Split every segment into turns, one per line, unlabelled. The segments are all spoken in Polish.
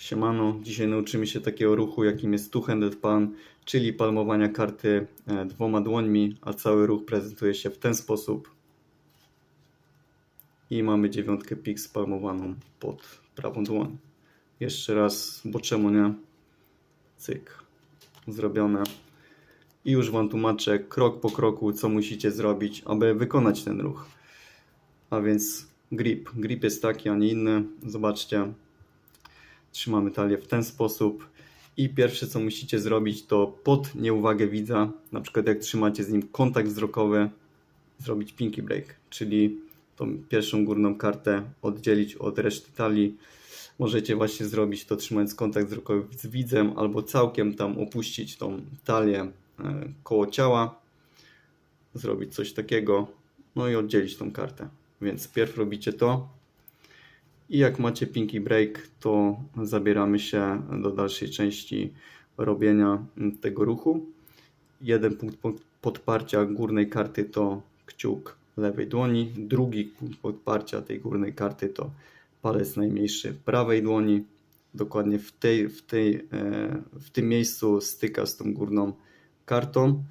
Siemano, dzisiaj nauczymy się takiego ruchu, jakim jest two-handed palm, czyli palmowania karty e, dwoma dłońmi, a cały ruch prezentuje się w ten sposób. I mamy dziewiątkę pik spalmowaną pod prawą dłoń. Jeszcze raz, bo czemu nie? Cyk. Zrobione. I już Wam tłumaczę krok po kroku, co musicie zrobić, aby wykonać ten ruch. A więc grip. Grip jest taki, a nie inny. Zobaczcie. Trzymamy talię w ten sposób. I pierwsze, co musicie zrobić, to pod nieuwagę widza, na przykład jak trzymacie z nim kontakt wzrokowy, zrobić pinky break, czyli tą pierwszą górną kartę oddzielić od reszty talii. Możecie właśnie zrobić to trzymając kontakt wzrokowy z widzem, albo całkiem tam opuścić tą talię e, koło ciała, zrobić coś takiego, no i oddzielić tą kartę. Więc pierw robicie to, i jak macie pinky break, to zabieramy się do dalszej części robienia tego ruchu. Jeden punkt po- podparcia górnej karty to kciuk lewej dłoni, drugi punkt podparcia tej górnej karty to palec najmniejszy prawej dłoni. Dokładnie w, tej, w, tej, e, w tym miejscu styka z tą górną kartą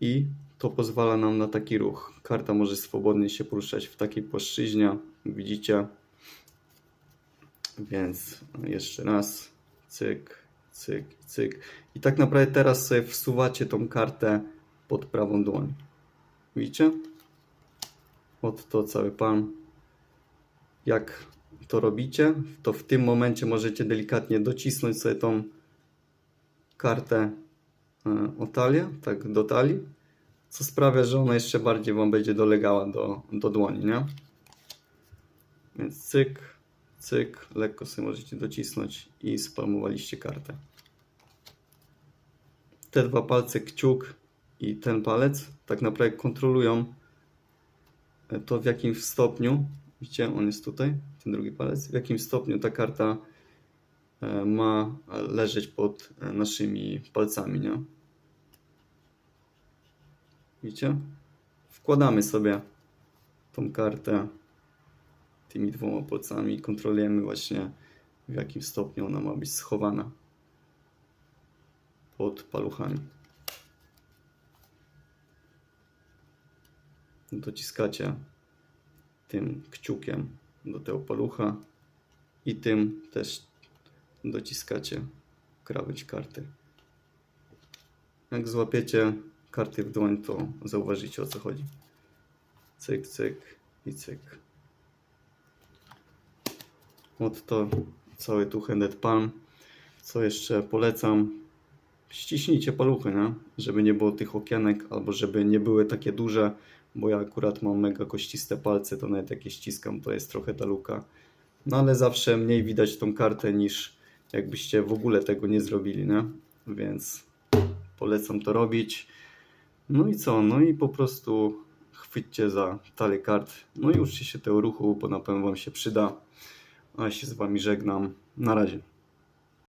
i to pozwala nam na taki ruch. Karta może swobodnie się poruszać w takiej płaszczyźnie, widzicie. Więc jeszcze raz, cyk, cyk, cyk. I tak naprawdę teraz sobie wsuwacie tą kartę pod prawą dłoń. Widzicie? Od to cały pan. Jak to robicie, to w tym momencie możecie delikatnie docisnąć sobie tą kartę e, o talię, tak do talii, co sprawia, że ona jeszcze bardziej Wam będzie dolegała do, do dłoni, nie? Więc cyk, cyk, lekko sobie możecie docisnąć i spalmowaliście kartę. Te dwa palce, kciuk i ten palec, tak naprawdę kontrolują to w jakim stopniu, widzicie, on jest tutaj, ten drugi palec, w jakim stopniu ta karta e, ma leżeć pod e, naszymi palcami, nie? Widzicie? Wkładamy sobie tą kartę tymi dwoma palcami i kontrolujemy właśnie w jakim stopniu ona ma być schowana pod paluchami. Dociskacie tym kciukiem do tego palucha i tym też dociskacie krawędź karty. Jak złapiecie karty w dłoń, to zauważycie o co chodzi. Cyk, cyk i cyk. Od to cały two-handed palm. Co jeszcze polecam? Ściśnijcie paluchy, nie? żeby nie było tych okienek, albo żeby nie były takie duże, bo ja akurat mam mega kościste palce, to nawet jak je ściskam, to jest trochę ta luka. No ale zawsze mniej widać tą kartę niż jakbyście w ogóle tego nie zrobili, nie? Więc polecam to robić. No i co? No i po prostu chwyćcie za talię kart. No i uczcie się tego ruchu, bo na pewno Wam się przyda. A ja się z Wami żegnam. Na razie.